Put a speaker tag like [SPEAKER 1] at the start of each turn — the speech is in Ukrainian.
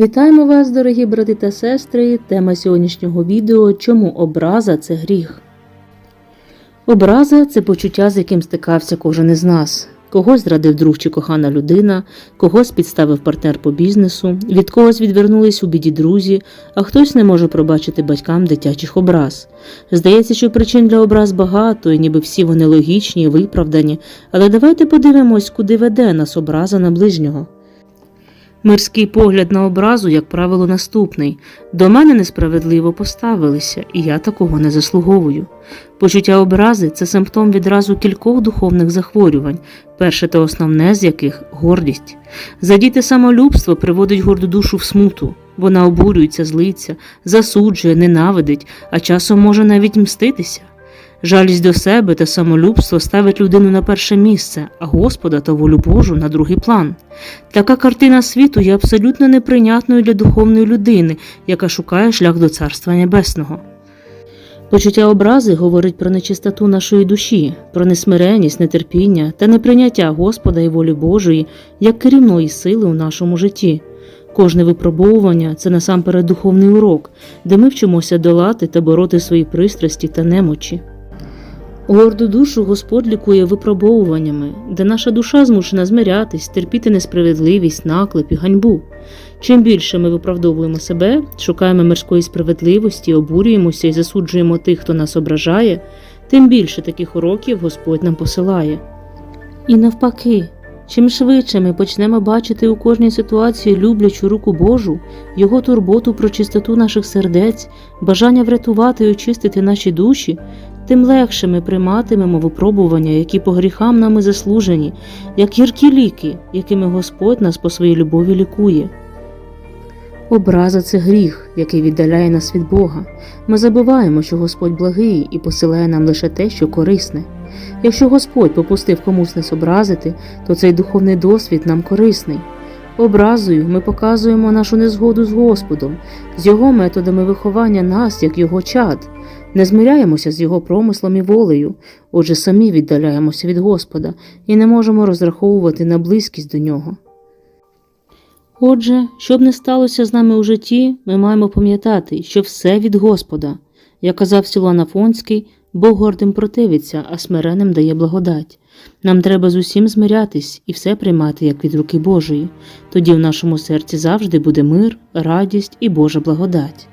[SPEAKER 1] Вітаємо вас, дорогі брати та сестри. Тема сьогоднішнього відео Чому образа це гріх? Образа це почуття, з яким стикався кожен із нас. Когось зрадив друг чи кохана людина, когось підставив партнер по бізнесу, від когось відвернулись у біді друзі, а хтось не може пробачити батькам дитячих образ. Здається, що причин для образ багато, і ніби всі вони логічні і виправдані, але давайте подивимось, куди веде нас образа на ближнього. Мирський погляд на образу, як правило, наступний до мене несправедливо поставилися, і я такого не заслуговую. Почуття образи це симптом відразу кількох духовних захворювань, перше та основне з яких гордість. Задіте самолюбство приводить горду душу в смуту. Вона обурюється, злиться, засуджує, ненавидить, а часом може навіть мститися. Жалість до себе та самолюбство ставить людину на перше місце, а Господа та волю Божу на другий план. Така картина світу є абсолютно неприйнятною для духовної людини, яка шукає шлях до Царства Небесного. Почуття образи говорить про нечистоту нашої душі, про несмиреність, нетерпіння та неприйняття Господа і волі Божої як керівної сили у нашому житті. Кожне випробовування це насамперед духовний урок, де ми вчимося долати та бороти свої пристрасті та немочі. Горду душу Господь лікує випробовуваннями, де наша душа змушена змирятись, терпіти несправедливість, наклеп і ганьбу. Чим більше ми виправдовуємо себе, шукаємо мирської справедливості, обурюємося і засуджуємо тих, хто нас ображає, тим більше таких уроків Господь нам посилає. І навпаки, чим швидше ми почнемо бачити у кожній ситуації люблячу руку Божу, Його турботу про чистоту наших сердець, бажання врятувати і очистити наші душі, тим легше ми прийматимемо випробування, які по гріхам нами заслужені, як гіркі ліки, якими Господь нас по своїй любові лікує. Образа це гріх, який віддаляє нас від Бога. Ми забуваємо, що Господь благий і посилає нам лише те, що корисне. Якщо Господь попустив комусь нас образити, то цей духовний досвід нам корисний. Образою ми показуємо нашу незгоду з Господом, з його методами виховання нас, як його чад, не змиряємося з його промислом і волею, отже, самі віддаляємося від Господа і не можемо розраховувати на близькість до нього. Отже, що б не сталося з нами у житті, ми маємо пам'ятати, що все від Господа. Як казав Сілуан Афонський, Бог гордим противиться, а смиреним дає благодать. Нам треба з усім змирятись і все приймати як від руки Божої. Тоді в нашому серці завжди буде мир, радість і Божа благодать.